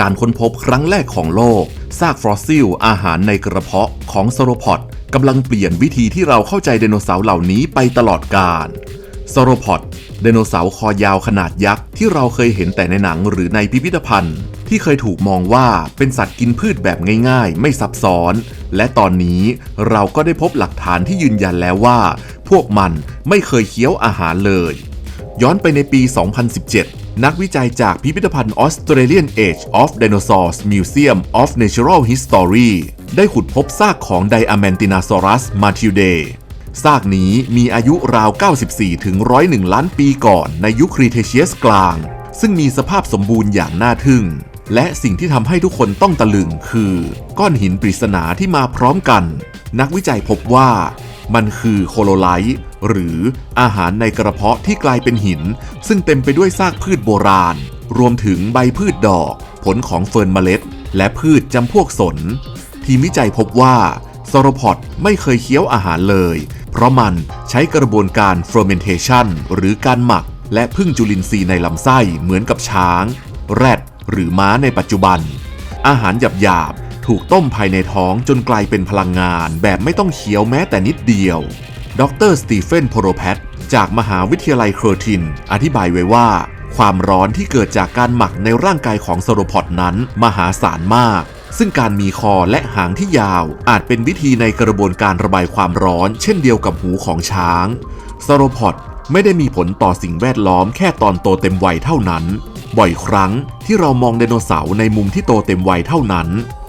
การค้นพบครั้งแรกของโลก ซากฟอสซิล อาหารในกระเพาะของโซโรพอดกำลังเปลี่ยนวิธีที่เราเข้าใจไดโนเสาร์เหล่านี้ไปตลอดกาลโซโรพอดไดโนเสาร์คอยาวขนาดยักษ์ที่เราเคยเห็นแต่ในหนังหรือในพิพิธภัณฑ์ ที่เคยถูกมองว่าเป็นสัตว์กินพืชแบบง่าย ๆ ไม่ซับซ้อน และตอนนี้เราก็ได้พบหลักฐานที่ยืนยันแล้วว่า พวกมันไม่เคยเคี้ยวอาหารเลย ย้อนไปในปี 2017 นักวิจัยจากพิพิธภัณฑ์ Australian Age of Dinosaurs Museum of Natural History ได้ขุดพบซากของ Diamantinosaurus matildae ซากนี้มีอายุราว 94 ถึง 101 ล้านปีก่อนในยุคครีเทเชียสกลาง ซึ่งมีสภาพสมบูรณ์อย่างน่าทึ่ง และสิ่งที่ทำให้ทุกคนต้องตะลึงคือ ก้อนหินปริศนาที่มาพร้อมกัน นักวิจัยพบว่า มันคือโคโลไลต์ หรืออาหารในกระเพาะที่กลายเป็นหิน ซึ่งเต็มไปด้วยซากพืชโบราณ รวมถึงใบพืชดอก ผลของเฟิร์นเมล็ด และพืชจำพวกสน ทีมวิจัยพบว่าซอโรพอดไม่เคยเคี้ยวอาหารเลย เพราะมันใช้กระบวนการ fermentation หรือการหมัก และพึ่งจุลินทรีย์ในลำไส้เหมือนกับช้าง แรด หรือม้าในปัจจุบัน อาหารหยาบๆถูกต้มภายในท้องจนกลายเป็นพลังงานแบบไม่ต้องเคี้ยวแม้แต่นิดเดียว ดรสตีเฟนโพโรแพทจากมหาวิทยาลัยเคอร์ติน อธิบายไว้ว่า ความร้อนที่เกิดจากการหมักในร่างกายของโซโรพอดนั้น มหาศาลมาก ซึ่งการมีคอและหางที่ยาว อาจเป็นวิธีในกระบวนการระบายความร้อน เช่นเดียวกับหูของช้างโซโรพอดไม่ได้มีผลต่อสิ่งแวดล้อมแค่ตอนโตเต็มวัยเท่านั้น บ่อยครั้งที่เรามองไดโนเสาร์ในมุมที่โตเต็มวัยเท่านั้น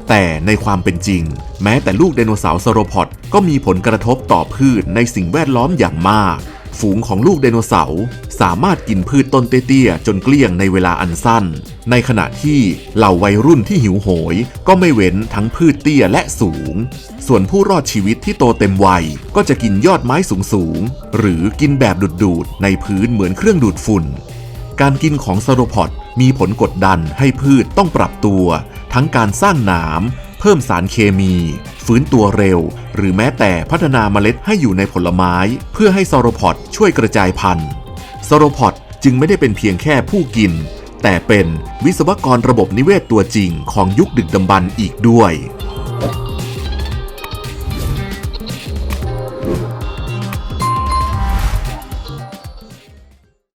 แต่ในความเป็นจริง แม้แต่ลูกไดโนเสาร์ซโรพอด ก็มีผลกระทบต่อพืชในสิ่งแวดล้อมอย่างมาก ฝูงของลูกไดโนเสาร์สามารถกินพืชต้นเตี้ยๆจนเกลี้ยงในเวลาอันสั้น ในขณะที่เหล่าวัยรุ่นที่หิวโหย ก็ไม่เว้นทั้งพืชเตี้ยและสูง ส่วนผู้รอดชีวิตที่โตเต็มวัยก็จะกินยอดไม้สูงๆหรือกินแบบดูดๆในพื้นเหมือนเครื่องดูดฝุ่น การกินของซาโรพอดมีผลกดดันให้พืชต้องปรับตัว ทั้งการสร้างหนาม เพิ่มสารเคมี ฟื้นตัวเร็ว หรือแม้แต่พัฒนาเมล็ดให้อยู่ในผลไม้ เพื่อให้ซาโรพอดช่วยกระจายพันธุ์ซาโรพอดจึงไม่ได้เป็นเพียงแค่ผู้กิน แต่เป็นวิศวกรระบบนิเวศตัวจริงของยุคดึกดำบรรพ์อีกด้วย